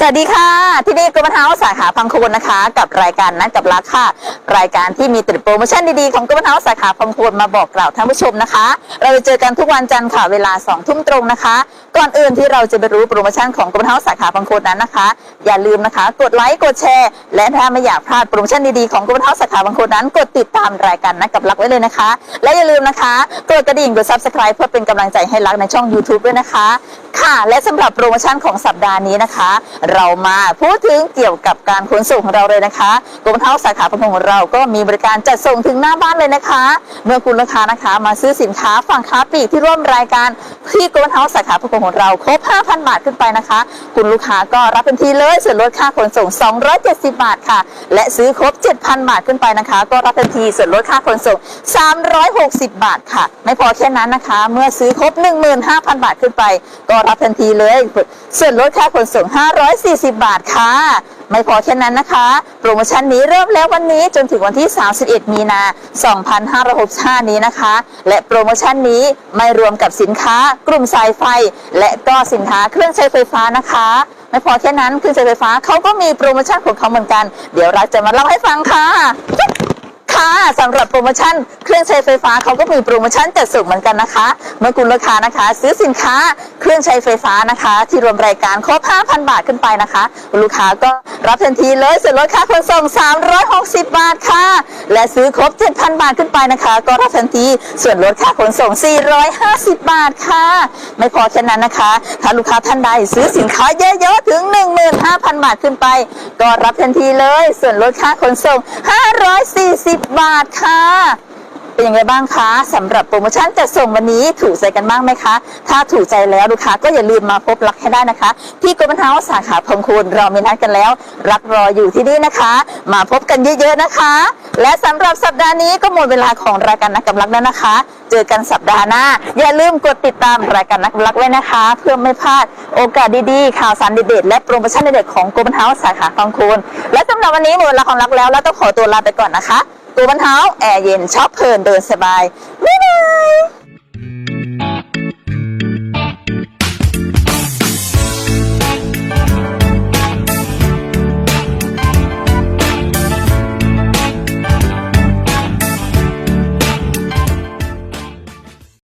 สวัสดีค่ะ ที่นี่กรมเท้าสาขาพังโคนนะคะ กับรายการนัดกับรักค่ะ รายการที่มีติดโปรโมชั่นดีๆของกรมเท้าสาขาพังโคนมาบอกกล่าวท่านผู้ชมนะคะ เราจะเจอกันทุกวันจันทร์ค่ะเวลา2ทุ่มตรงนะคะ ก่อนอื่นที่เราจะไปรู้โปรโมชั่นของกรมเท้าสาขาพังโคนนั้นนะคะ อย่าลืมนะคะ กดไลค์กดแชร์ และถ้าไม่อยากพลาดโปรโมชั่นดีๆของกรมเท้าสาขาพังโคนนั้น กดติดตามรายการนัดกับรักไว้เลยนะคะ และอย่าลืมนะคะกดกระดิ่งกด subscribe เพื่อเป็นกำลังใจให้รักในช่อง YouTube ด้วยนะคะ ค่ะ และสำหรับโปรโมชั่นของสัปดาห์นี้นะคะเรามาพูดถึงเกี่ยวกับการขนส่งของเราเลยนะคะกรมเท้าสาขาพังงของเราก็มีบริการจัดส่งถึงหน้าบ้านเลยนะคะ เมื่อคุณลูกค้านะคะ มาซื้อสินค้าฝั่งค้าปลีกที่ร่วมรายการ ที่โกรมเท้าส์สาขาพังงของเราครบ 5,000 บาทขึ้นไปนะคะ คุณลูกค้าก็รับเป็นทีเลยส่วนลดค่าขนส่ง 270 บาทค่ะ และซื้อครบ 7,000 บาทขึ้นไปนะคะ ก็รับเป็นทีส่วนลดค่าขนส่ง 360 บาทค่ะ ไม่พอแค่นั้นนะคะ เมื่อซื้อครบ 15,000 บาทขึ้นไป ก็รับทันทีเลยส่วนลดค่าขนส่ง 540 บาทค่ะ ไม่พอแค่นั้นนะคะ โปรโมชั่นนี้เริ่มแล้ววันนี้จนถึงวันที่ 31 มีนา 2565 นี้นะคะ และโปรโมชั่นนี้ไม่รวมกับสินค้ากลุ่มสายไฟ และก็สินค้าเครื่องใช้ไฟฟ้านะคะไม่พอแค่นั้นเครื่องใช้ไฟฟ้าเขาก็มีโปรโมชั่นของเขาเหมือนกัน เดี๋ยวเราจะมาเล่าให้ฟังค่ะค่ะ สำหรับโปรโมชั่นเครื่องใช้ไฟฟ้าเขาก็มีโปรโมชั่นจัดส่งเหมือนกันนะคะ เมื่อคุณลูกค้านะคะ ซื้อสินค้าเครื่องใช้ไฟฟ้านะคะ ที่รวมรายการครบ 5,000 บาทขึ้นไปนะคะ ลูกค้าก็รับทันทีเลยส่วนลดค่าขนส่ง 360 บาทค่ะ และซื้อครบ 7,000 บาทขึ้นไปนะคะ ก็รับทันทีส่วนลดค่าขนส่ง 450 บาทค่ะ ไม่พอแค่นั้นนะคะ ถ้าลูกค้าท่านใดซื้อสินค้าเยอะๆถึง 15,000 บาทขึ้นไป ก็รับทันทีเลย ส่วนลดค่าขนส่ง 540 บาทบาทค่ะ เป็นยังไงบ้างคะสำหรับโปรโมชั่นจัดส่งวันนี้ถูกใจกันบ้างไหมคะ ถ้าถูกใจแล้วลูกค้าก็อย่าลืมมาพบรักให้ได้นะคะ ที่กรมเท้าสาขาพงคูณเรามีนัดกันแล้ว รักรออยู่ที่นี่นะคะ มาพบกันเยอะๆนะคะ และสำหรับสัปดาห์นี้ก็หมดเวลาของรายการนักกำลังแล้วนะคะ เจอกันสัปดาห์หน้า อย่าลืมกดติดตามรายการนักกำลังไว้นะคะ เพื่อไม่พลาดโอกาสดีๆข่าวสารเด็ดๆและโปรโมชั่นเด็ดๆของกรมเท้าสาขาพงคูณและสำหรับวันนี้หมดเวลาของรักแล้วแล้วต้องขอตัวลาไปก่อนนะคะ ตัวบรรเท้าแอร์เย็นชอบเพลินเดินสบายบ๊ายบาย